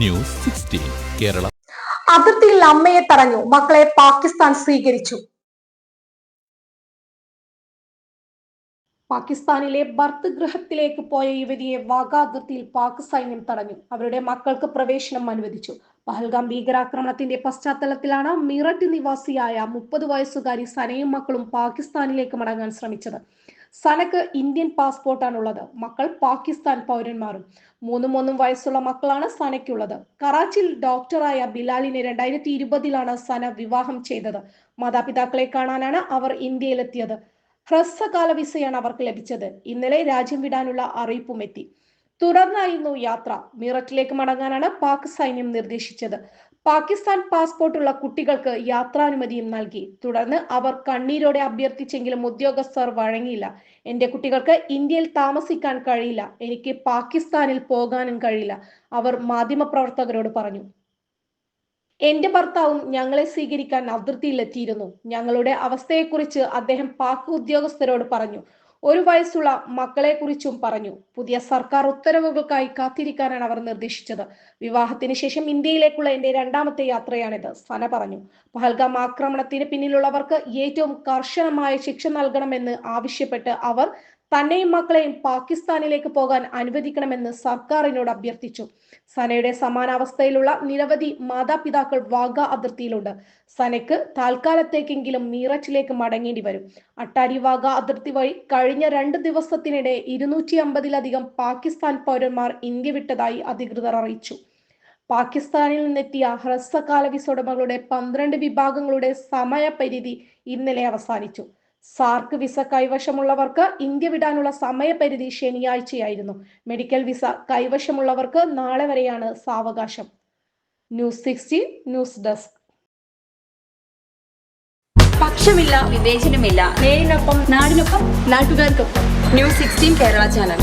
News sixteen Kerala അതിർത്തിയിൽ അമ്മയെ തടഞ്ഞു. മക്കളെ പാകിസ്ഥാൻ സ്വീകരിച്ചു. പാകിസ്ഥാനിലെ ഭർത്ത് ഗൃഹത്തിലേക്ക് പോയ യുവതിയെ വാഗാ അതിർത്തിയിൽ പാക് സൈന്യം തടഞ്ഞു. അവരുടെ മക്കൾക്ക് പ്രവേശനം അനുവദിച്ചു. പഹൽഗാം ഭീകരാക്രമണത്തിന്റെ പശ്ചാത്തലത്തിലാണ് മീററ്റ് നിവാസിയായ മുപ്പത് വയസ്സുകാരി സനയും മക്കളും പാകിസ്ഥാനിലേക്ക് മടങ്ങാൻ ശ്രമിച്ചത്. സനക്ക് ഇന്ത്യൻ പാസ്പോർട്ടാണ് ഉള്ളത് മക്കൾ പാകിസ്ഥാൻ പൗരന്മാരും. മൂന്നും ഒന്നും വയസ്സുള്ള മക്കളാണ് സനയ്ക്കുള്ളത്. കറാച്ചിൽ ഡോക്ടറായ ബിലാലിനെ രണ്ടായിരത്തി ഇരുപതിലാണ് സന വിവാഹം ചെയ്തത്. മാതാപിതാക്കളെ കാണാനാണ് അവർ ഇന്ത്യയിലെത്തിയത്. ഹ്രസ്വകാല വിസയാണ് അവർക്ക് ലഭിച്ചത്. ഇന്നലെ രാജ്യം വിടാനുള്ള അറിയിപ്പും എത്തി തുടർന്നായിരുന്നു യാത്ര. മീററ്റിലേക്ക് മടങ്ങാനാണ് പാക് സൈന്യം നിർദ്ദേശിച്ചത്. പാകിസ്ഥാൻ പാസ്പോർട്ടുള്ള കുട്ടികൾക്ക് യാത്രാനുമതിയും നൽകി. തുടർന്ന് അവർ കണ്ണീരോടെ അഭ്യർത്ഥിച്ചെങ്കിലും ഉദ്യോഗസ്ഥർ വഴങ്ങിയില്ല. എന്റെ കുട്ടികൾക്ക് ഇന്ത്യയിൽ താമസിക്കാൻ കഴിയില്ല. എനിക്ക് പാകിസ്ഥാനിൽ പോകാനും കഴിയില്ല. അവർ മാധ്യമപ്രവർത്തകരോട് പറഞ്ഞു. എന്റെ ഭർത്താവും ഞങ്ങളെ സ്വീകരിക്കാൻ അതിർത്തിയിലെത്തിയിരുന്നു. ഞങ്ങളുടെ അവസ്ഥയെക്കുറിച്ച് അദ്ദേഹം പാക് ഉദ്യോഗസ്ഥരോട് പറഞ്ഞു. ഒരു വയസ്സുള്ള മക്കളെക്കുറിച്ചും പറഞ്ഞു. പുതിയ സർക്കാർ ഉത്തരവുകൾക്കായി കാത്തിരിക്കാനാണ് അവർ നിർദ്ദേശിച്ചത്. വിവാഹത്തിന് ശേഷം ഇന്ത്യയിലേക്കുള്ള എന്റെ രണ്ടാമത്തെ യാത്രയാണിത് സന പറഞ്ഞു. പഹൽഗാം ആക്രമണത്തിന് പിന്നിലുള്ളവർക്ക് ഏറ്റവും കർശനമായ ശിക്ഷ നൽകണമെന്ന് ആവശ്യപ്പെട്ട് അവർ തന്നെയും മക്കളെയും പാകിസ്ഥാനിലേക്ക് പോകാൻ അനുവദിക്കണമെന്ന് സർക്കാരിനോട് അഭ്യർത്ഥിച്ചു. സനയുടെ സമാനാവസ്ഥയിലുള്ള നിരവധി മാതാപിതാക്കൾ വാഗ അതിർത്തിയിലുണ്ട്. സനയ്ക്ക് താൽക്കാലത്തേക്കെങ്കിലും മീററ്റിലേക്ക് മടങ്ങേണ്ടി വരും. അട്ടാരി വാഗ അതിർത്തി വഴി കഴിഞ്ഞ രണ്ട് ദിവസത്തിനിടെ ഇരുന്നൂറ്റി അമ്പതിലധികം പാകിസ്ഥാൻ പൗരന്മാർ ഇന്ത്യ വിട്ടതായി അധികൃതർ അറിയിച്ചു. പാകിസ്ഥാനിൽ നിന്നെത്തിയ ഹ്രസ്വകാല വിസ ഉടമകളുടെ പന്ത്രണ്ട് വിഭാഗങ്ങളുടെ സമയപരിധി ഇന്നലെ അവസാനിച്ചു. സാർക്ക് വിസ കൈവശമുള്ളവർക്ക് ഇന്ത്യ വിടാനുള്ള സമയപരിധി ശനിയാഴ്ചയായിരുന്നു. മെഡിക്കൽ വിസ കൈവശമുള്ളവർക്ക് നാളെ വരെയാണ് സാവകാശം. News sixteen news desk. പക്ഷമില്ല വിവേചനമില്ല. നേരിനൊപ്പം നാടിനൊപ്പം നാട്ടുകാർക്കൊപ്പം. News sixteen Kerala channel.